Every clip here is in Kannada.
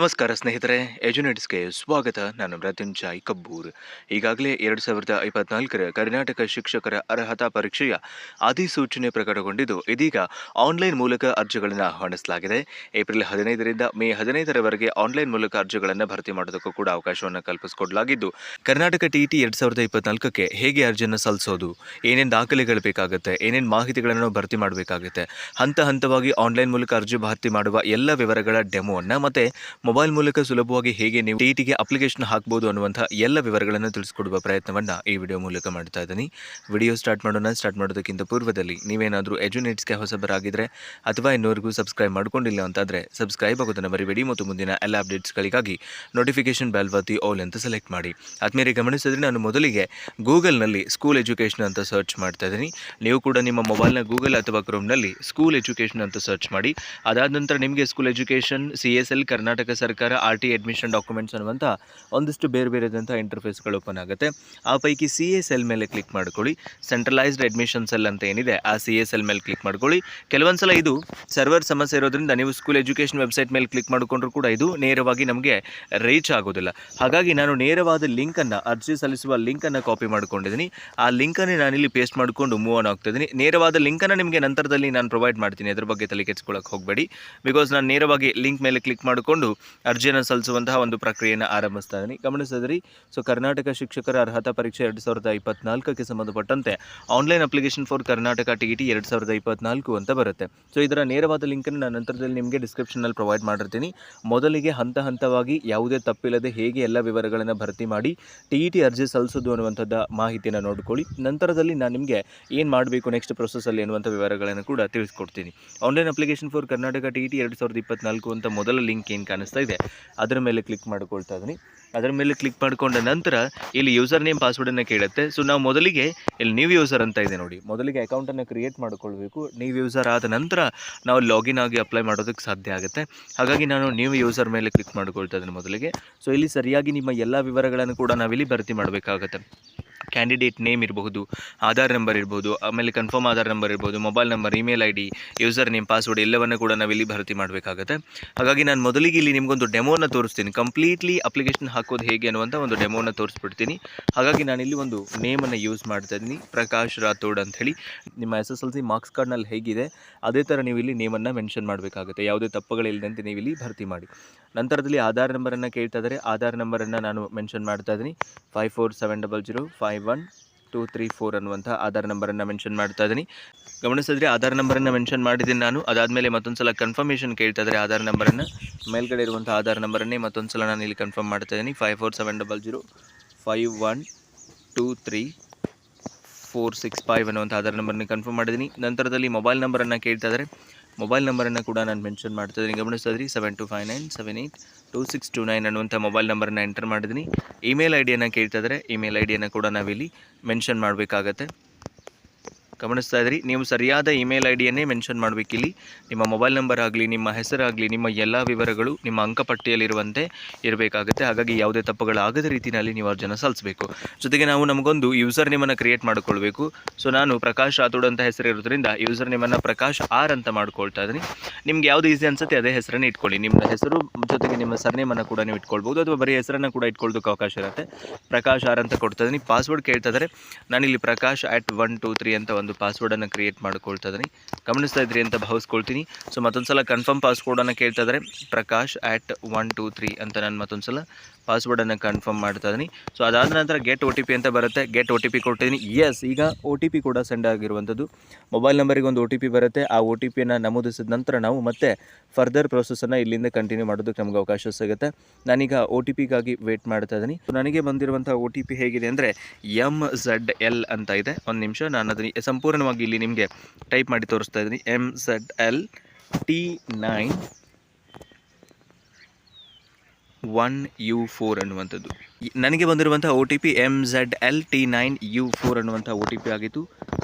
ನಮಸ್ಕಾರ ಸ್ನೇಹಿತರೆ ಎಜುನೆಟ್ಸ್ಗೆ ಸ್ವಾಗತ. ನಾನು ಮೃತ್ಯುಂಜಾಯ್ ಕಬ್ಬೂರ್. ಈಗಾಗಲೇ ಎರಡು ಸಾವಿರದ ಇಪ್ಪತ್ನಾಲ್ಕರ ಕರ್ನಾಟಕ ಶಿಕ್ಷಕರ ಅರ್ಹತಾ ಪರೀಕ್ಷೆಯ ಅಧಿಸೂಚನೆ ಪ್ರಕಟಗೊಂಡಿದ್ದು, ಇದೀಗ ಆನ್ಲೈನ್ ಮೂಲಕ ಅರ್ಜಿಗಳನ್ನು ಆಹ್ವಾನಿಸಲಾಗಿದೆ ಏಪ್ರಿಲ್ ಹದಿನೈದರಿಂದ ಮೇ ಹದಿನೈದರವರೆಗೆ ಆನ್ಲೈನ್ ಮೂಲಕ ಅರ್ಜಿಗಳನ್ನು ಭರ್ತಿ ಮಾಡೋದಕ್ಕೂ ಕೂಡ ಅವಕಾಶವನ್ನು ಕಲ್ಪಿಸಿಕೊಡಲಾಗಿದ್ದು, ಕರ್ನಾಟಕ ಟಿಟಿ ಎರಡು ಸಾವಿರದ ಇಪ್ಪತ್ನಾಲ್ಕಕ್ಕೆ ಹೇಗೆ ಅರ್ಜಿಯನ್ನು ಸಲ್ಲಿಸೋದು, ಏನೇನು ದಾಖಲೆಗಳು ಬೇಕಾಗುತ್ತೆ, ಏನೇನು ಮಾಹಿತಿಗಳನ್ನು ಭರ್ತಿ ಮಾಡಬೇಕಾಗುತ್ತೆ, ಹಂತ ಹಂತವಾಗಿ ಆನ್ಲೈನ್ ಮೂಲಕ ಅರ್ಜಿ ಭರ್ತಿ ಮಾಡುವ ಎಲ್ಲ ವಿವರಗಳ ಡೆಮೋವನ್ನು ಮತ್ತೆ ಮೊಬೈಲ್ ಮೂಲಕ ಸುಲಭವಾಗಿ ಹೇಗೆ ನೀವು ಟಿಟಿಗೆ ಅಪ್ಲಿಕೇಶನ್ ಹಾಕ್ಬೋದು ಅನ್ನುವಂಥ ಎಲ್ಲ ವಿವರಗಳನ್ನು ತಿಳಿಸ್ಕೊಡುವ ಪ್ರಯತ್ನವನ್ನು ಈ ವಿಡಿಯೋ ಮೂಲಕ ಮಾಡ್ತಾ ಇದ್ದೀನಿ. ವಿಡಿಯೋ ಸ್ಟಾರ್ಟ್ ಮಾಡೋಣ. ಸ್ಟಾರ್ಟ್ ಮಾಡೋದಕ್ಕಿಂತ ಪೂರ್ವದಲ್ಲಿ ನೀವೇನಾದರೂ ಎಜುನೇಟ್ಸ್ಗೆ ಹೊಸಬರಾಗಿದ್ದರೆ ಅಥವಾ ಇನ್ನೋರಿಗೂ ಸಬ್ಸ್ಕ್ರೈಬ್ ಮಾಡ್ಕೊಂಡಿಲ್ಲ ಅಂತಾದರೆ ಸಬ್ಸ್ಕ್ರೈಬ್ ಆಗೋದನ್ನು ಮರಿಬೇಡಿ ಮತ್ತು ಮುಂದಿನ ಎಲ್ಲ ಅಪ್ಡೇಟ್ಸ್ಗಳಿಗಾಗಿ ನೋಟಿಫಿಕೇಶನ್ ಬೆಲ್ ಬತ್ತಿ ಆಲ್ ಅಂತ ಸೆಲೆಕ್ಟ್ ಮಾಡಿ. ಆದ್ಮೇಲೆ ಗಮನಿಸಿದ್ರೆ ನಾನು ಮೊದಲಿಗೆ ಗೂಗಲ್ನಲ್ಲಿ ಸ್ಕೂಲ್ ಎಜುಕೇಷನ್ ಅಂತ ಸರ್ಚ್ ಮಾಡ್ತಾ ಇದ್ದೀನಿ. ನೀವು ಕೂಡ ನಿಮ್ಮ ಮೊಬೈಲ್ನ ಗೂಗಲ್ ಅಥವಾ ಕ್ರೋಮ್ನಲ್ಲಿ ಸ್ಕೂಲ್ ಎಜುಕೇಷನ್ ಅಂತ ಸರ್ಚ್ ಮಾಡಿ. ಅದಾದ ನಂತರ ನಿಮಗೆ school education C S L, Karnataka ಸರ್ಕಾರ ಆರ್ ಟಿ ಅಡ್ಮಿಷನ್ ಡಾಕ್ಯುಮೆಂಟ್ಸ್ ಅನ್ನುವಂಥ ಒಂದಿಷ್ಟು ಬೇರೆ ಬೇರೆದಂಥ ಇಂಟರ್ಫೇಸ್ಗಳು ಓಪನ್ ಆಗುತ್ತೆ. ಆ ಪೈಕಿ ಸಿ ಎಸ್ ಎಲ್ ಮೇಲೆ ಕ್ಲಿಕ್ ಮಾಡ್ಕೊಳ್ಳಿ. ಸೆಂಟ್ರಲೈಸ್ಡ್ ಅಡ್ಮಿಷನ್ ಸೆಲ್ ಅಂತ ಏನಿದೆ, ಆ ಸಿ ಎಸ್ ಎಲ್ ಮೇಲೆ ಕ್ಲಿಕ್ ಮಾಡ್ಕೊಳ್ಳಿ. ಕೆಲವೊಂದು ಸಲ ಇದು ಸರ್ವರ್ ಸಮಸ್ಯೆ ಇರೋದ್ರಿಂದ ನೀವು ಸ್ಕೂಲ್ ಎಜುಕೇಷನ್ ವೆಬ್ಸೈಟ್ ಮೇಲೆ ಕ್ಲಿಕ್ ಮಾಡಿಕೊಂಡ್ರೂ ಕೂಡ ಇದು ನೇರವಾಗಿ ನಮಗೆ ರೀಚ್ ಆಗೋದಿಲ್ಲ. ಹಾಗಾಗಿ ನಾನು ನೇರವಾದ ಲಿಂಕನ್ನು ಅರ್ಜಿ ಸಲ್ಲಿಸುವ ಲಿಂಕನ್ನು ಕಾಪಿ ಮಾಡ್ಕೊಂಡಿದ್ದೀನಿ. ಆ ಲಿಂಕನ್ನು ನಾನಿಲ್ಲಿ ಪೇಸ್ಟ್ ಮಾಡಿಕೊಂಡು ಮೂವ್ ಆನ್ ಆಗ್ತಾ ಇದ್ದೀನಿ. ನೇರವಾದ ಲಿಂಕನ್ನು ನಿಮಗೆ ನಂತರದಲ್ಲಿ ನಾನು ಪ್ರೊವೈಡ್ ಮಾಡ್ತೀನಿ. ಅದ್ರ ಬಗ್ಗೆ ತಲೆ ಕೆಚ್ಚಿಕೊಳ್ಳೋಕೆ ಹೋಗಬೇಡಿ. ಬಿಕಾಸ್ ನಾನು ನೇರವಾಗಿ ಲಿಂಕ್ ಮೇಲೆ ಕ್ಲಿಕ್ ಮಾಡಿಕೊಂಡು ಅರ್ಜಿಯನ್ನು ಸಲ್ಲಿಸುವಂತಹ ಒಂದು ಪ್ರಕ್ರಿಯೆಯನ್ನು ಆರಂಭಿಸ್ತಾ ಇದ್ದೀನಿ. ಗಮನಿಸಿದ್ರಿ ಸೊ ಕರ್ನಾಟಕ ಶಿಕ್ಷಕರ ಅರ್ಹತಾ ಪರೀಕ್ಷೆ ಎರಡು ಸಾವಿರದ ಇಪ್ಪತ್ನಾಲ್ಕಕ್ಕೆ ಸಂಬಂಧಪಟ್ಟಂತೆ online application for Karnataka T T ಎರಡು ಸಾವಿರದ ಇಪ್ಪತ್ನಾಲ್ಕು ಅಂತ ಬರುತ್ತೆ. ಸೊ ಇದರ ನೇರವಾದ ಲಿಂಕನ್ನು ನಾನು ನಂತರದಲ್ಲಿ ನಿಮಗೆ ಡಿಸ್ಕ್ರಿಪ್ಷನಲ್ಲಿ ಪ್ರೊವೈಡ್ ಮಾಡಿರ್ತೀನಿ. ಮೊದಲಿಗೆ ಹಂತ ಹಂತವಾಗಿ ಯಾವುದೇ ತಪ್ಪಿಲ್ಲದೆ ಹೇಗೆ ಎಲ್ಲ ವಿವರಗಳನ್ನು ಭರ್ತಿ ಮಾಡಿ ಟಿ ಟಿ ಅರ್ಜಿ ಸಲ್ಲಿಸೋದು ಅನ್ನುವಂಥದ್ದು ಮಾಹಿತಿಯನ್ನು ನೋಡ್ಕೊಳ್ಳಿ. ನಂತರದಲ್ಲಿ ನಾನು ನಿಮಗೆ ಏನು ಮಾಡಬೇಕು ನೆಕ್ಸ್ಟ್ ಪ್ರೊಸೆಸಲ್ಲಿ ಎನ್ನುವಂಥ ವಿವರಗಳನ್ನು ಕೂಡ ತಿಳಿಸ್ಕೊಡ್ತೀನಿ. Online application for Karnataka T T ಎರಡು ಸಾವಿರದ ಇಪ್ಪತ್ನಾಲ್ಕು ಅಂತ ಮೊದಲ ಲಿಂಕ್ ಏನು ಕಾಣಿಸ್ತಾ ಇದೆ. ಅದರ ಮೇಲೆ ಕ್ಲಿಕ್ ಮಾಡ್ಕೊಳ್ತಾ ಇದ್ದೀನಿ. ಅದರ ಮೇಲೆ ಕ್ಲಿಕ್ ಮಾಡಿಕೊಂಡ ನಂತರ ಇಲ್ಲಿ ಯೂಸರ್ ನೇಮ್ ಪಾಸ್ವರ್ಡನ್ನು ಕೇಳುತ್ತೆ. ಸೊ ನಾವು ಮೊದಲಿಗೆ ಇಲ್ಲಿ ನೀವು ಯೂಸರ್ ಅಂತ ಇದೆ ನೋಡಿ. ಮೊದಲಿಗೆ ಅಕೌಂಟನ್ನು ಕ್ರಿಯೇಟ್ ಮಾಡಿಕೊಳ್ಬೇಕು. ನೀವು ಯೂಸರ್ ಆದ ನಂತರ ನಾವು ಲಾಗಿನ್ ಆಗಿ ಅಪ್ಲೈ ಮಾಡೋದಕ್ಕೆ ಸಾಧ್ಯ ಆಗುತ್ತೆ. ಹಾಗಾಗಿ ನಾನು ನೀವು ಯೂಸರ್ ಮೇಲೆ ಕ್ಲಿಕ್ ಮಾಡ್ಕೊಳ್ತಾ ಇದ್ದೀನಿ ಮೊದಲಿಗೆ. ಸೊ ಇಲ್ಲಿ ಸರಿಯಾಗಿ ನಿಮ್ಮ ಎಲ್ಲ ವಿವರಗಳನ್ನು ಕೂಡ ನಾವಿಲ್ಲಿ ಭರ್ತಿ ಮಾಡಬೇಕಾಗುತ್ತೆ. ಕ್ಯಾಂಡಿಡೇಟ್ ನೇಮ್ ಇರಬಹುದು, ಆಧಾರ್ ನಂಬರ್ ಇರ್ಬೋದು, ಆಮೇಲೆ ಕನ್ಫರ್ಮ್ ಆಧಾರ್ ನಂಬರ್ ಇರ್ಬೋದು mobile number email I D user name password ಎಲ್ಲವನ್ನು ಕೂಡ ನಾವಿಲ್ಲಿ ಭರ್ತಿ ಮಾಡಬೇಕಾಗುತ್ತೆ. ಹಾಗಾಗಿ ನಾನು ಮೊದಲಿಗೆ ಇಲ್ಲಿ ನಿಮಗೊಂದು ಡೆಮೋನ ತೋರಿಸ್ತೀನಿ. ಕಂಪ್ಲೀಟ್ಲಿ ಅಪ್ಲಿಕೇಶನ್ ಹಾಕೋದು ಹೇಗೆ ಅನ್ನುವಂಥ ಒಂದು ಡೆಮೋನ ತೋರಿಸ್ಬಿಡ್ತೀನಿ. ಹಾಗಾಗಿ ನಾನಿಲ್ಲಿ ಒಂದು ನೇಮನ್ನು ಯೂಸ್ ಮಾಡ್ತಾ ಇದ್ದೀನಿ. ಪ್ರಕಾಶ್ ರಾಥೋಡ್ ಹೇಳಿ. ನಿಮ್ಮ S S L C marks ಕಾರ್ಡ್ನಲ್ಲಿ ಹೇಗಿದೆ, ಅದೇ ಥರ ನೀವು ಇಲ್ಲಿ ನೇಮನ್ನು ಮೆನ್ಷನ್ ಮಾಡಬೇಕಾಗುತ್ತೆ. ಯಾವುದೇ ತಪ್ಪುಗಳಿಲ್ಲದಂತೆ ನೀವು ಇಲ್ಲಿ ಭರ್ತಿ ಮಾಡಿ. ನಂತರದಲ್ಲಿ ಆಧಾರ್ ನಂಬರನ್ನು ಕೇಳ್ತಾ ಇದ್ದಾರೆ ಆಧಾರ್ ನಂಬರನ್ನು ನಾನು ಮೆನ್ಷನ್ ಮಾಡ್ತಾ ಇದ್ದೀನಿ five four seven double zero five one two three four ಅನ್ನುವಂಥ ಆಧಾರ್ ನಂಬರನ್ನು ಮೆನ್ಷನ್ ಮಾಡ್ತಾ ಇದ್ದೀನಿ ಗಮನಿಸಿದ್ರೆ ಆಧಾರ್ ನಂಬರನ್ನು ಮೆನ್ಷನ್ ಮಾಡಿದ್ದೀನಿ ನಾನು. ಅದಾದಮೇಲೆ ಮತ್ತೊಂದು ಸಲ ಕನ್ಫರ್ಮೇಷನ್ ಕೇಳ್ತಾ ಇದ್ದಾರೆ ಆಧಾರ್ ನಂಬರನ್ನು. ಮೇಲ್ಗಡೆ ಇರುವಂಥ ಆಧಾರ್ ನಂಬರನ್ನೇ ಮತ್ತೊಂದು ಸಲ ನಾನು ಇಲ್ಲಿ ಕನ್ಫರ್ಮ್ ಮಾಡ್ತಾ ಇದ್ದೀನಿ five four seven double zero five one two three four six five ಅನ್ನುವಂಥ ಆಧಾರ್ ನಂಬರ್ನ ಕನ್ಫರ್ಮ್ ಮಾಡಿದ್ದೀನಿ ನಂತರದಲ್ಲಿ ಮೊಬೈಲ್ ನಂಬರನ್ನು ಕೇಳ್ತಾ ಇದ್ದಾರೆ ಮೊಬೈಲ್ ನಂಬರನ್ನು ಕೂಡ ನಾನು ಮೆನ್ಷನ್ ಮಾಡ್ತಾ ಇದ್ದೀನಿ. ಗಮನಿಸ್ತಾ ಇದ್ರಿ seven two five nine seven eight two six two nine ಅನ್ನುವಂಥ ಮೊಬೈಲ್ ನಂಬರನ್ನು ಎಂಟರ್ ಮಾಡಿದ್ದೀನಿ. ಇಮೇಲ್ ಐ ಡಿಯನ್ನು ಕೇಳ್ತಾ ಇದ್ದರೆ ಇಮೇಲ್ ಐ ಡಿಯನ್ನು ಕೂಡ ನಾವಿಲ್ಲಿ ಮೆನ್ಷನ್ ಮಾಡಬೇಕಾಗತ್ತೆ. ಗಮನಿಸ್ತಾ ಇದ್ರಿ. ನೀವು ಸರಿಯಾದ ಇಮೇಲ್ ಐ ಡಿಯನ್ನೇ ಮೆನ್ಷನ್ ಮಾಡಬೇಕಿಲ್ಲಿ ನಿಮ್ಮ ಮೊಬೈಲ್ ನಂಬರ್ ಆಗಲಿ, ನಿಮ್ಮ ಹೆಸರಾಗಲಿ, ನಿಮ್ಮ ಎಲ್ಲ ವಿವರಗಳು ನಿಮ್ಮ ಅಂಕಪಟ್ಟಿಯಲ್ಲಿರುವಂತೆ ಇರಬೇಕಾಗುತ್ತೆ. ಹಾಗಾಗಿ ಯಾವುದೇ ತಪ್ಪುಗಳಾಗದ ರೀತಿಯಲ್ಲಿ ನೀವು ಅರ್ಜಿನ ಸಲ್ಲಿಸಬೇಕು. ಜೊತೆಗೆ ನಾವು ನಮಗೊಂದು ಯೂಸರ್ ನಿಮ್ಮನ್ನು ಕ್ರಿಯೇಟ್ ಮಾಡಿಕೊಳ್ಬೇಕು. ಸೊ ನಾನು ಪ್ರಕಾಶ್ ರಾಥೋಡ್ ಅಂತ ಹೆಸರು ಇರೋದ್ರಿಂದ ಯೂಸರ್ ನಿಮ್ಮನ್ನು ಪ್ರಕಾಶ್ ಆರ್ ಅಂತ ಮಾಡ್ಕೊಳ್ತಾ ಇದ್ದೀನಿ. ನಿಮ್ಗೆ ಯಾವುದು ಈಸಿ ಅನ್ಸುತ್ತೆ ಅದೇ ಹೆಸರನ್ನು ಇಟ್ಕೊಳ್ಳಿ. ನಿಮ್ಮ ಹೆಸರು ಜೊತೆಗೆ ನಿಮ್ಮ ಸರ್ನೇಮನ್ನು ಕೂಡ ನೀವು ಇಟ್ಕೊಳ್ಬೋದು. ಅಥವಾ ಬರೀ ಹೆಸರನ್ನು ಕೂಡ ಇಟ್ಕೊಳ್ಳೋದಕ್ಕೆ ಅವಕಾಶ ಇರುತ್ತೆ. ಪ್ರಕಾಶ್ ಆರ್ ಅಂತ ಕೊಡ್ತಾ ಇದ್ದೀನಿ. ಪಾಸ್ವರ್ಡ್ ಕೇಳ್ತಾ ಇದ್ದಾರೆ. ನಾನಿಲ್ಲಿ Prakash at one two three ಅಂತ ಒಂದು ಪಾಸ್ವರ್ಡನ್ನು ಕ್ರಿಯೇಟ್ ಮಾಡ್ಕೊಳ್ತಾ ಇದ್ದೀನಿ. ಗಮನಿಸ್ತಾ ಇದ್ರಿ ಅಂತ ಭಾವಿಸ್ಕೊಳ್ತೀನಿ. ಸೊ ಮತ್ತೊಂದು ಸಲ ಕನ್ಫರ್ಮ್ ಪಾಸ್ವರ್ಡನ್ನು ಕೇಳ್ತಾ ಇದ್ದಾರೆ. Prakash at one two three ಅಂತ ನಾನು ಮತ್ತೊಂದು ಸಲ ಪಾಸ್ವರ್ಡನ್ನು ಕನ್ಫರ್ಮ್ ಮಾಡ್ತಾ ಇದ್ದೀನಿ. ಸೊ ಅದಾದ ನಂತರ ಗೆಟ್ ಓ ಅಂತ ಬರುತ್ತೆ. ಗೆಟ್ ಓ ಟಿ ಪಿ ಕೊಟ್ಟಿದ್ದೀನಿ. ಎಸ್ ಈಗ ಓ ಕೂಡ ಸೆಂಡ್ ಆಗಿರುವಂಥದ್ದು. ಮೊಬೈಲ್ ನಂಬರಿಗೆ ಒಂದು ಓ ಬರುತ್ತೆ. ಆ ಓ ಟಿ ಪಿಯನ್ನು ನಮೂದಿಸಿದ ನಂತರ ನಾವು ಮತ್ತೆ ಫರ್ದರ್ ಪ್ರೊಸೆಸನ್ನು ಇಲ್ಲಿಂದ ಕಂಟಿನ್ಯೂ ಮಾಡೋದಕ್ಕೆ ನಮಗೆ ಅವಕಾಶ ಸಿಗುತ್ತೆ. ನಾನೀಗ ಓ ಟಿ ಪಿಗಾಗಿ ವೇಟ್ ಮಾಡ್ತಾ ಇದ್ದೀನಿ. ನನಗೆ ಬಂದಿರುವಂಥ ಓ ಟಿ ಪಿ ಹೇಗಿದೆ ಅಂದರೆ ಎಂ ಝಡ್ ಎಲ್ ಅಂತ ಇದೆ. ಒಂದು ನಿಮಿಷ, ನಾನು ಅದನ್ನು ಸಂಪೂರ್ಣವಾಗಿ ಇಲ್ಲಿ ನಿಮಗೆ ಟೈಪ್ ಮಾಡಿ ತೋರಿಸ್ತಾ ಇದ್ದೀನಿ. M Z L T nine one U four ಅನ್ನುವಂಥದ್ದು. ನನಗೆ ಬಂದಿರುವಂಥ O T P M Z L T nine U four ಅನ್ನುವಂಥ ಒ ಟಿ ಪಿ ಆಗಿತ್ತು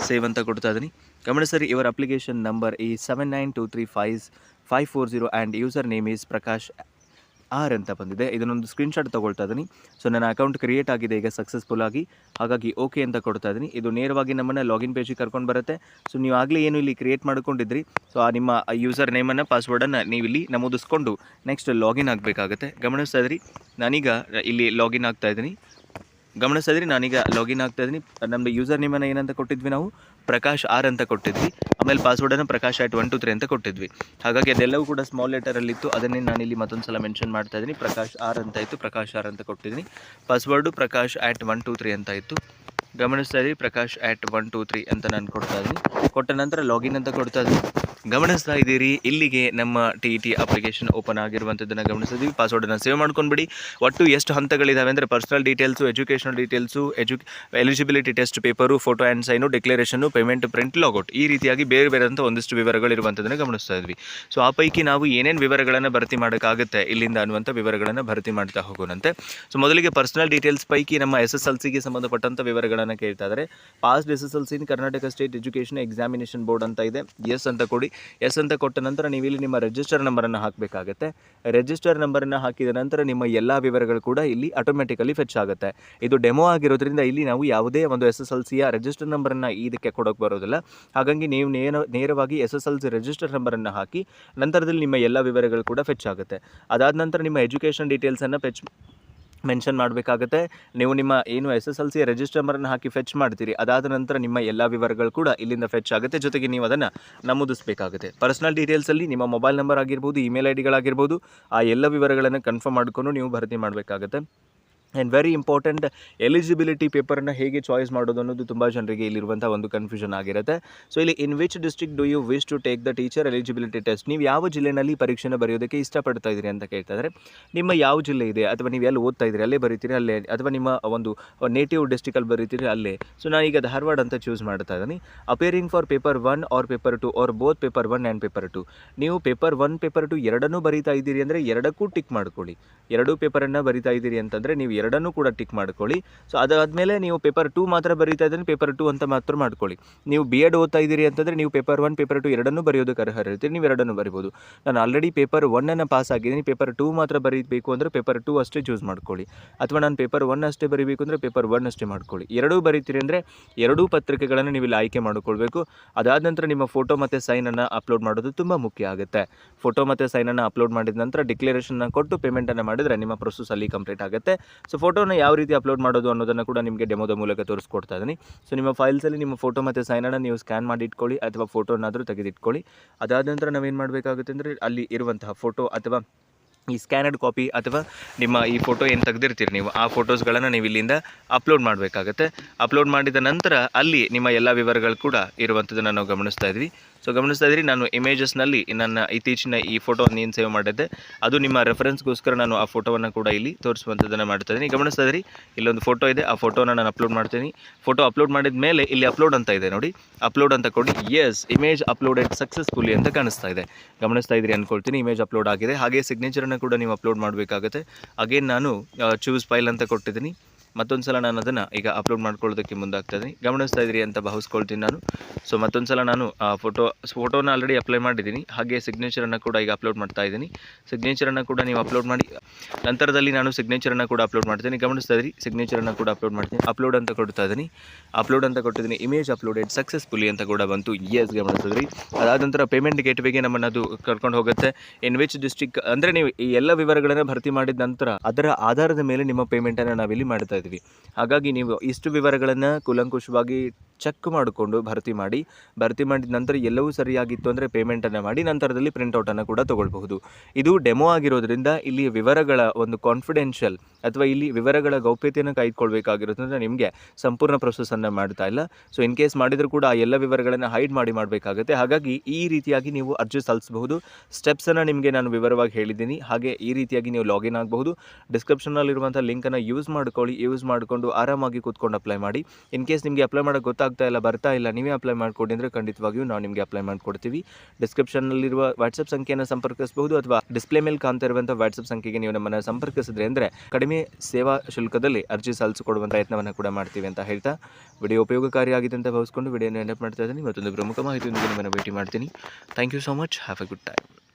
ಸೇವ್ ಅಂತ ಕೊಡ್ತಾ ಇದ್ದೀನಿ. ಗಮನಿಸರಿ ಇವರ ಅಪ್ಲಿಕೇಶನ್ ನಂಬರ್ ಈ seven nine two three five five four zero and user name is Prakash R ಅಂತ ಬಂದಿದೆ. ಇದನ್ನೊಂದು ಸ್ಕ್ರೀನ್ಶಾಟ್ ತೊಗೊಳ್ತಾ ಇದ್ದೀನಿ. ಸೊ ನನ್ನ ಅಕೌಂಟ್ ಕ್ರಿಯೇಟ್ ಆಗಿದೆ, ಈಗ ಸಕ್ಸಸ್ಫುಲ್ ಆಗಿ. ಹಾಗಾಗಿ ಓಕೆ ಅಂತ ಕೊಡ್ತಾ ಇದ್ದೀನಿ. ಇದು ನೇರವಾಗಿ ನಮ್ಮನ್ನು ಲಾಗಿನ್ ಪೇಜಿಗೆ ಕರ್ಕೊಂಡು ಬರುತ್ತೆ. ಸೊ ನೀವು ಆಗಲೇ ಏನು ಇಲ್ಲಿ ಕ್ರಿಯೇಟ್ ಮಾಡ್ಕೊಂಡಿದ್ರಿ? ಸೊ ಆ ನಿಮ್ಮ ಯೂಸರ್ ನೇಮನ್ನು ಪಾಸ್ವರ್ಡನ್ನು ನೀವು ಇಲ್ಲಿ ನಮೂದಿಸ್ಕೊಂಡು ನೆಕ್ಸ್ಟ್ ಲಾಗಿನ್ ಆಗಬೇಕಾಗುತ್ತೆ. ಗಮನಿಸ್ತಾ ಇದ್ರಿ? ನಾನೀಗ ಇಲ್ಲಿ ಲಾಗಿನ್ ಆಗ್ತಾ ಇದ್ದೀನಿ. ಗಮನಿಸ್ತಾ ಇದ್ರಿ? ನಾನೀಗ ಲಾಗಿನ್ ಆಗ್ತಾ ಇದ್ದೀನಿ. ನಮ್ಮದು ಯೂಸರ್ ನೇಮನ್ನು ಏನಂತ ಕೊಟ್ಟಿದ್ವಿ ನಾವು? ಪ್ರಕಾಶ್ ಆರ್ ಅಂತ ಕೊಟ್ಟಿದ್ವಿ. ಆಮೇಲೆ ಪಾಸ್ವರ್ಡನ್ನು Prakash at one two three ಅಂತ ಕೊಟ್ಟಿದ್ವಿ. ಹಾಗಾಗಿ ಅದೆಲ್ಲವೂ ಕೂಡ ಸ್ಮಾಲ್ ಲೆಟರಲ್ಲಿತ್ತು ಅದನ್ನೇ ನಾನಿಲ್ಲಿ ಮತ್ತೊಂದು ಸಲ ಮೆನ್ಷನ್ ಮಾಡ್ತಾ ಇದ್ದೀನಿ. ಪ್ರಕಾಶ್ ಆರ್ ಅಂತ ಇತ್ತು. ಪ್ರಕಾಶ್ ಆರ್ ಅಂತ ಕೊಟ್ಟಿದ್ದೀನಿ. Password Prakash at one two three ಅಂತ ಇತ್ತು. ಗಮನಿಸ್ತಾ ಇದ್ದೀವಿ Prakash at one two three ಅಂತ ನಾನು ಕೊಡ್ತಾ ಇದ್ದೀನಿ. ಕೊಟ್ಟ ನಂತರ ಲಾಗಿನ್ ಅಂತ ಕೊಡ್ತಾ ಇದ್ದೀನಿ. ಗಮನಿಸ್ತಾ ಇದ್ದೀರಿ. ಇಲ್ಲಿಗೆ ನಮ್ಮ T E T application open ಆಗಿರುವಂಥದ್ದನ್ನು ಗಮನಿಸಿದ್ವಿ. ಪಾಸ್ವರ್ಡನ್ನು ಸೇವ್ ಮಾಡ್ಕೊಂಡ್ಬಿಡಿ. ಒಟ್ಟು ಎಷ್ಟು ಹಂತಗಳಿದ್ದಾವೆ ಅಂದರೆ personal details educational details edu eligibility test paper photo and sign declaration payment print logout ಈ ರೀತಿಯಾಗಿ ಬೇರೆ ಬೇರೆ ಅಂತ ಒಂದಿಷ್ಟು ವಿವರಗಳಿರುವಂಥದ್ದನ್ನು ಗಮನಿಸ್ತಾ ಇದ್ವಿ. ಸೊ ಆ ಪೈಕಿ ನಾವು ಏನೇನು ವಿವರಗಳನ್ನು ಭರ್ತಿ ಮಾಡೋಕ್ಕಾಗುತ್ತೆ ಇಲ್ಲಿಂದ ಅನ್ನುವಂಥ ವಿವರಗಳನ್ನು ಭರ್ತಿ ಮಾಡ್ತಾ ಹೋಗೋಣಂತೆ. ಸೊ ಮೊದಲಿಗೆ ಪರ್ಸನಲ್ ಡೀಟೇಲ್ಸ್ ಪೈಕಿ ನಮ್ಮ ಎಸ್ ಎಸ್ ಎಲ್ ಸಿಗೆ ಸಂಬಂಧಪಟ್ಟಂಥ ವಿವರಗಳನ್ನು ಕೇಳ್ತಾ ಇದ್ದಾರೆ. Past S S L C Karnataka state education examination board ಅಂತ ಇದೆ. ಎಸ್ ಅಂತ ಕೊಡಿ. ಎಸ್ ಅಂತ ಕೊಟ್ಟ ನಂತರ ನೀವು ಇಲ್ಲಿ ನಿಮ್ಮ ರಿಜಿಸ್ಟರ್ ನಂಬರನ್ನು ಹಾಕಬೇಕಾಗತ್ತೆ. ರಿಜಿಸ್ಟರ್ ನಂಬರನ್ನು ಹಾಕಿದ ನಂತರ ನಿಮ್ಮ ಎಲ್ಲ ವಿವರಗಳು ಕೂಡ ಇಲ್ಲಿ ಆಟೋಮೆಟಿಕಲಿ ಫೆಚ್ ಆಗುತ್ತೆ. ಇದು ಡೆಮೋ ಆಗಿರೋದ್ರಿಂದ ಇಲ್ಲಿ ನಾವು ಯಾವುದೇ ಒಂದು ಎಸ್ ಎಸ್ ಎಲ್ ಸಿಯ ರಿಜಿಸ್ಟರ್ ನಂಬರನ್ನು ಇದಕ್ಕೆ ಕೊಡೋಕೆ ಬರೋದಿಲ್ಲ. ಹಾಗಾಗಿ ನೀವು ನೇರ, ನೇರವಾಗಿ S S L C register ನಂಬರನ್ನು ಹಾಕಿ ನಂತರದಲ್ಲಿ ನಿಮ್ಮ ಎಲ್ಲ ವಿವರಗಳು ಕೂಡ ಫೆಚ್ ಆಗುತ್ತೆ. ಅದಾದ ನಂತರ ನಿಮ್ಮ ಎಜುಕೇಷನ್ ಡೀಟೇಲ್ಸನ್ನು ಫೆಚ್ ಮೆನ್ಷನ್ ಮಾಡಬೇಕಾಗುತ್ತೆ. ನೀವು ನಿಮ್ಮ ಏನು S S L C register ನಂಬರನ್ನು ಹಾಕಿ ಫೆಚ್ ಮಾಡ್ತೀರಿ. ಅದಾದ ನಂತರ ನಿಮ್ಮ ಎಲ್ಲ ವಿವರಗಳು ಕೂಡ ಇಲ್ಲಿಂದ ಫೆಚ್ ಆಗುತ್ತೆ. ಜೊತೆಗೆ ನೀವು ಅದನ್ನು ನಮೂದಿಸಬೇಕಾಗುತ್ತೆ. ಪರ್ಸನಲ್ ಡೀಟೇಲ್ಸಲ್ಲಿ ನಿಮ್ಮ ಮೊಬೈಲ್ ನಂಬರ್ ಆಗಿರ್ಬೋದು ಇಮೇಲ್ ಐ ಡಿಗಳಾಗಿರ್ಬೋದು ಆ ಎಲ್ಲ ವಿವರಗಳನ್ನು ಕನ್ಫರ್ಮ್ ಮಾಡಿಕೊಂಡು ನೀವು ಭರ್ತಿ ಮಾಡಬೇಕಾಗುತ್ತೆ. ಆ್ಯಂಡ್ ವೆರಿ ಇಂಪಾರ್ಟೆಂಟ್ ಎಲಿಜಿಬಿಲಿಟಿ ಪೇಪರನ್ನು ಹೇಗೆ ಚಾಯ್ಸ್ ಮಾಡೋದು ಅನ್ನೋದು ತುಂಬ ಜನರಿಗೆ ಇಲ್ಲಿರುವಂಥ ಒಂದು ಕನ್ಫ್ಯೂಷನ್ ಆಗಿರುತ್ತೆ. ಸೊ ಇಲ್ಲಿ in which district do you wish to take the teacher eligibility test ನೀವು ಯಾವ ಜಿಲ್ಲೆಯಲ್ಲಿ ಪರೀಕ್ಷೆನ ಬರೆಯೋದಕ್ಕೆ ಇಷ್ಟಪಡ್ತಾ ಇದ್ದೀರಿ ಅಂತ ಕೇಳ್ತಾ ಇದ್ದಾರೆ ನಿಮ್ಮ ಯಾವ ಜಿಲ್ಲೆ ಇದೆ? ಅಥವಾ ನೀವು ಎಲ್ಲಿ ಓದ್ತಾ ಇದ್ದೀರಿ? ಅಲ್ಲೇ ಬರೀತೀರಿ? ಅಲ್ಲೇ, ಅಥವಾ ನಿಮ್ಮ ಒಂದು ನೇಟಿವ್ ಡಿಸ್ಟಿಕಲ್ಲಿ ಬರೀತೀರಿ? ಅಲ್ಲೇ. ಸೊ ನಾನು ಈಗ ಧಾರವಾಡ ಅಂತ ಚೂಸ್ ಮಾಡ್ತಾ ಇದ್ದೀನಿ. Appearing for paper one or paper two or both paper one and paper two ನೀವು ಪೇಪರ್ ಒನ್ ಪೇಪರ್ ಟು ಎರಡನ್ನೂ ಬರೀತಾ ಇದ್ದೀರಿ ಅಂದರೆ ಎರಡಕ್ಕೂ ಟಿಕ್ ಮಾಡ್ಕೊಳ್ಳಿ. ಎರಡೂ ಪೇಪರನ್ನು ಬರಿತಾ ಇದ್ದೀರಿ ಅಂತಂದರೆ ನೀವು ಎರಡನ್ನೂ ಕೂಡ ಟಿಕ್ ಮಾಡ್ಕೊಳ್ಳಿ. ಸೊ ಅದಾದಮೇಲೆ ನೀವು ಪೇಪರ್ ಟು ಮಾತ್ರ ಬರೀತಾ ಇದ್ದರೆ ಪೇಪರ್ ಟು ಅಂತ ಮಾತ್ರ ಮಾಡ್ಕೊಳ್ಳಿ. ನೀವು ಬಿ ಎಡ್ ಓದ್ತಾ ಇದ್ದೀರಿ ಅಂತಂದರೆ ನೀವು ಪೇಪರ್ ಒನ್, ಪೇಪರ್ ಟು ಎರಡನ್ನೂ ಬರೆಯೋದಕ್ಕೆ ಹೇಳ್ತೀರಿ ನೀವು ಎರಡನ್ನೂ ಬರಿಬೋದು. ನಾನು ಆಲ್ರೆಡಿ ಪೇಪರ್ ಒನ್ನನ್ನು ಪಾಸ್ ಆಗಿದ್ದೀನಿ, ಪೇಪರ್ ಟೂ ಮಾತ್ರ ಬರೀಬೇಕು ಅಂದರೆ ಪೇಪರ್ ಟೂ ಅಷ್ಟೇ ಚೂಸ್ ಮಾಡ್ಕೊಳ್ಳಿ. ಅಥವಾ ನಾನು ಪೇಪರ್ ಒನ್ ಅಷ್ಟೇ ಬರೀಬೇಕು ಅಂದರೆ ಪೇಪರ್ ಒನ್ ಅಷ್ಟೇ ಮಾಡ್ಕೊಳ್ಳಿ. ಎರಡೂ ಬರೀತೀರಿ ಅಂದರೆ ಎರಡೂ ಪತ್ರಿಕೆಗಳನ್ನು ನೀವು ಇಲ್ಲಿ ಆಯ್ಕೆ ಮಾಡಿಕೊಳ್ಬೇಕು. ಅದಾದ ನಂತರ ನಿಮ್ಮ ಫೋಟೋ ಮತ್ತು ಸೈನನ್ನು ಅಪ್ಲೋಡ್ ಮಾಡೋದು ತುಂಬ ಮುಖ್ಯ ಆಗುತ್ತೆ. ಫೋಟೋ ಮತ್ತು ಸೈನನ್ನು ಅಪ್ಲೋಡ್ ಮಾಡಿದ ನಂತರ ಡಿಕ್ಲರೇಷನ್ನ ಕೊಟ್ಟು ಪೇಮೆಂಟನ್ನು ಮಾಡಿದರೆ ನಿಮ್ಮ ಪ್ರೊಸೆಸ್ ಅಲ್ಲಿ ಕಂಪ್ಲೀಟ್ ಆಗುತ್ತೆ. ಸೊ ಫೋಟೋನ ಯಾವ ರೀತಿ ಅಪ್ಲೋಡ್ ಮಾಡೋದು ಅನ್ನೋದನ್ನು ಕೂಡ ನಿಮಗೆ ಡೆಮೋದ ಮೂಲಕ ತೋರಿಸ್ಕೊಡ್ತಾ ಇದ್ದೀನಿ ಸೊ ನಿಮ್ಮ ಫೈಲ್ಸಲ್ಲಿ ನಿಮ್ಮ ಫೋಟೋ ಮತ್ತು ಸೈನನ್ನು ನೀವು ಸ್ಕ್ಯಾನ್ ಮಾಡಿ ಇಟ್ಕೊಳ್ಳಿ ಅಥವಾ ಫೋಟೋನಾದರೂ ತೆಗೆದಿಟ್ಕೊಳ್ಳಿ. ಅದಾದ ನಂತರ ನಾವೇನು ಮಾಡಬೇಕಾಗುತ್ತೆ ಅಂದರೆ ಅಲ್ಲಿ ಇರುವಂತಹ ಫೋಟೋ ಅಥವಾ ಈ ಸ್ಕ್ಯಾನರ್ಡ್ ಕಾಪಿ ಅಥವಾ ನಿಮ್ಮ ಈ ಫೋಟೋ ಏನು ತೆಗೆದಿರ್ತೀರಿ ನೀವು, ಆ ಫೋಟೋಸ್ಗಳನ್ನು ನೀವು ಇಲ್ಲಿಂದ ಅಪ್ಲೋಡ್ ಮಾಡಬೇಕಾಗತ್ತೆ. ಅಪ್ಲೋಡ್ ಮಾಡಿದ ನಂತರ ಅಲ್ಲಿ ನಿಮ್ಮ ಎಲ್ಲ ವಿವರಗಳು ಕೂಡ ಇರುವಂಥದ್ದನ್ನು ನಾವು ಗಮನಿಸ್ತಾ ಇದ್ವಿ. ಸೊ ಗಮನಿಸ್ತಾ ಇದ್ರಿ, ನಾನು ಇಮೇಜಸ್ನಲ್ಲಿ ನನ್ನ ಇತ್ತೀಚಿನ ಈ ಫೋಟೋವನ್ನು ನೀನು ಸೇವ್ ಮಾಡಿದ್ದೆ. ಅದು ನಿಮ್ಮ ರೆಫರೆನ್ಸ್ಗೋಸ್ಕರ ನಾನು ಆ ಫೋಟೋವನ್ನು ಕೂಡ ಇಲ್ಲಿ ತೋರಿಸುವಂಥದ್ದನ್ನು ಮಾಡ್ತಾ ಇದ್ದೀನಿ. ಗಮನಿಸ್ತಾ ಇದ್ರಿ, ಇಲ್ಲೊಂದು ಫೋಟೋ ಇದೆ, ಆ ಫೋಟೋನ ನಾನು ಅಪ್ಲೋಡ್ ಮಾಡ್ತೀನಿ. ಫೋಟೋ ಅಪ್ಲೋಡ್ ಮಾಡಿದ ಮೇಲೆ ಇಲ್ಲಿ ಅಪ್ಲೋಡ್ ಅಂತ ಇದೆ ನೋಡಿ. ಅಪ್ಲೋಡ್ ಅಂತ ಕೊಡಿ ಎಸ್ ಇಮೇಜ್ ಅಪ್ಲೋಡೆಡ್ ಸಕ್ಸಸ್ಫುಲಿ ಅಂತ ಕಾಣಿಸ್ತಾ ಇದೆ. ಗಮನಿಸ್ತಾ ಇದ್ರಿ ಅಂದ್ಕೊಳ್ತೀನಿ ಇಮೇಜ್ ಅಪ್ಲೋಡ್ ಆಗಿದೆ. ಹಾಗೆ ಸಿಗ್ನೇಚರನ್ನು ಕೂಡ ನೀವು ಅಪ್ಲೋಡ್ ಮಾಡಬೇಕಾಗುತ್ತೆ. ಅಗೇನ್ ನಾನು ಚೂಸ್ ಫೈಲ್ ಅಂತ ಕೊಟ್ಟಿದ್ದೀನಿ. ಮತ್ತೊಂದು ಸಲ ನಾನು ಅದನ್ನು ಈಗ ಅಪ್ಲೋಡ್ ಮಾಡ್ಕೊಳ್ಳೋದಕ್ಕೆ ಮುಂದಾಗ್ತಾ ಇದ್ದೀನಿ ಗಮನಿಸ್ತಾ ಇದ್ದೀರಿ ಅಂತ ಭಾವಿಸ್ಕೊಳ್ತೀನಿ ನಾನು. ಸೊ ಮತ್ತೊಂದು ಸಲ ನಾನು, ಆ ಫೋಟೋ ಫೋಟೋನ ಆಲ್ರೆಡಿ ಅಪ್ಲೈ ಮಾಡಿದ್ದೀನಿ. ಹಾಗೆ ಸಿಗ್ನೇಚರನ್ನು ಕೂಡ ಈಗ ಅಪ್ಲೋಡ್ ಮಾಡ್ತಾ ಇದ್ದೀನಿ. ಸಿಗ್ನೇಚರನ್ನು ಕೂಡ ನೀವು ಅಪ್ಲೋಡ್ ಮಾಡಿ, ನಂತರದಲ್ಲಿ ನಾನು ಸಿಗ್ನೇಚರನ್ನು ಕೂಡ ಅಪ್ಲೋಡ್ ಮಾಡ್ತೀನಿ. ಗಮನಿಸ್ತಾ ಇದ್ದೀರಿ ಸಿಗ್ನೇಚರನ್ನು ಕೂಡ ಅಪ್ಲೋಡ್ ಮಾಡ್ತೀನಿ. ಅಪ್ಲೋಡ್ ಅಂತ ಕೊಡ್ತಾ ಇದ್ದೀನಿ. ಅಪ್ಲೋಡ್ ಅಂತ ಕೊಟ್ಟಿದ್ದೀನಿ. ಇಮೇಜ್ ಅಪ್ಲೋಡೆಡ್ ಸಕ್ಸಸ್ಫುಲಿ ಅಂತ ಕೂಡ ಬಂತು. ಎಸ್ ಗಮನಿಸಿದ್ರಿ ಅದಾದ ನಂತರ ಪೇಮೆಂಟ್ ಗೇಟ್ವೇಗೆ ನಮ್ಮನ್ನು ಅದು ಕರ್ಕೊಂಡು ಹೋಗುತ್ತೆ. ಇನ್ ವಿಚ್ ಡಿಸ್ಟ್ರಿಕ್ ಅಂದರೆ ನೀವು ಈ ಎಲ್ಲ ವಿವರಗಳನ್ನು ಭರ್ತಿ ಮಾಡಿದ ನಂತರ ಅದರ ಆಧಾರದ ಮೇಲೆ ನಿಮ್ಮ ಪೇಮೆಂಟನ್ನು ನಾವಿಲ್ಲಿ ಮಾಡ್ತಾ ಇದ್ವಿ ಹಾಗಾಗಿ ನೀವು ಇಷ್ಟು ವಿವರಗಳನ್ನು ಕುಲಂಕುಷವಾಗಿ ಚೆಕ್ ಮಾಡಿಕೊಂಡು ಭರ್ತಿ ಮಾಡಿ, ಭರ್ತಿ ಮಾಡಿದ ನಂತರ ಎಲ್ಲವೂ ಸರಿಯಾಗಿತ್ತು ಅಂದರೆ ಪೇಮೆಂಟನ್ನು ಮಾಡಿ ನಂತರದಲ್ಲಿ ಪ್ರಿಂಟೌಟನ್ನು ಕೂಡ ತೊಗೊಳ್ಬಹುದು. ಇದು ಡೆಮೋ ಆಗಿರೋದ್ರಿಂದ ಇಲ್ಲಿ ವಿವರಗಳ ಒಂದು ಕಾನ್ಫಿಡೆನ್ಷಿಯಲ್ ಅಥವಾ ಇಲ್ಲಿ ವಿವರಗಳ ಗೌಪ್ಯತೆಯನ್ನು ಕಾಯ್ದುಕೊಳ್ಬೇಕಾಗಿರೋದ್ರಿಂದ ನಿಮಗೆ ಸಂಪೂರ್ಣ ಪ್ರೊಸೆಸನ್ನು ಮಾಡ್ತಾ ಇಲ್ಲ. ಸೊ ಇನ್ ಕೇಸ್ ಮಾಡಿದರೂ ಕೂಡ ಆ ಎಲ್ಲ ವಿವರಗಳನ್ನು ಹೈಡ್ ಮಾಡಿ ಮಾಡಬೇಕಾಗುತ್ತೆ. ಹಾಗಾಗಿ ಈ ರೀತಿಯಾಗಿ ನೀವು ಅರ್ಜಿ ಸಲ್ಲಿಸಬಹುದು. ಸ್ಟೆಪ್ಸನ್ನು ನಿಮಗೆ ನಾನು ವಿವರವಾಗಿ ಹೇಳಿದ್ದೀನಿ. ಹಾಗೆ ಈ ರೀತಿಯಾಗಿ ನೀವು ಲಾಗಿನ್ ಆಗಬಹುದು. ಡಿಸ್ಕ್ರಿಪ್ಷನಲ್ಲಿರುವಂಥ ಲಿಂಕನ್ನು ಯೂಸ್ ಮಾಡ್ಕೊಳ್ಳಿ. ಯೂಸ್ ಮಾಡಿಕೊಂಡು ಆರಾಮಾಗಿ ಕೂತ್ಕೊಂಡು ಅಪ್ಲೈ ಮಾಡಿ. ಇನ್ ಕೇಸ್ ನಿಮಗೆ ಅಪ್ಲೈ ಮಾಡೋಕ್ಕೆ ಗೊತ್ತಾಗ್ತಾ ಇಲ್ಲ, ಬರ್ತಾ ಇಲ್ಲ, ನೀವೇ ಅಪ್ಲೈ ಮಾಡಿಕೊಡಿ ಅಂದರೆ ಖಂಡಿತವಾಗಿಯೂ ನಾವು ನಿಮಗೆ ಅಪ್ಲೈ ಮಾಡಿಕೊಡ್ತೀವಿ. ಡಿಸ್ಕ್ರಿಪ್ಷನ್ನಲ್ಲಿರುವ ವಾಟ್ಸಪ್ ಸಂಖ್ಯೆಯನ್ನು ಸಂಪರ್ಕಿಸಬಹುದು ಅಥವಾ ಡಿಸ್ಪ್ಲೇ ಮೇಲೆ ಕಾಣ್ತಾ ಇರುವಂಥ ವಾಟ್ಸಪ್ ಸಂಖ್ಯೆಗೆ ನೀವು ನಮ್ಮನ್ನು ಸಂಪರ್ಕಿಸಿದ್ರೆ ಅಂದರೆ ಕಡಿಮೆ ಸೇವಾ ಶುಲ್ಕದಲ್ಲಿ ಅರ್ಜಿ ಸಲ್ಲಿಸಿಕೊಡುವ ಪ್ರಯತ್ನವನ್ನು ಕೂಡ ಮಾಡ್ತೀವಿ ಅಂತ ಹೇಳ್ತಾ. ವಿಡಿಯೋ ಉಪಯೋಗಕಾರಿಯಾಗಿದೆ ಅಂತ ಭಾವಿಸ್ಕೊಂಡು ವಿಡಿಯೋನ ನೆನಪು ಮಾಡ್ತಾ ಇದ್ದೀನಿ. ಮತ್ತೊಂದು ಪ್ರಮುಖ ಮಾಹಿತಿಯೊಂದಿಗೆ ನಿಮ್ಮನ್ನು ಭೇಟಿ ಮಾಡ್ತೀನಿ. Thank you so much have a good time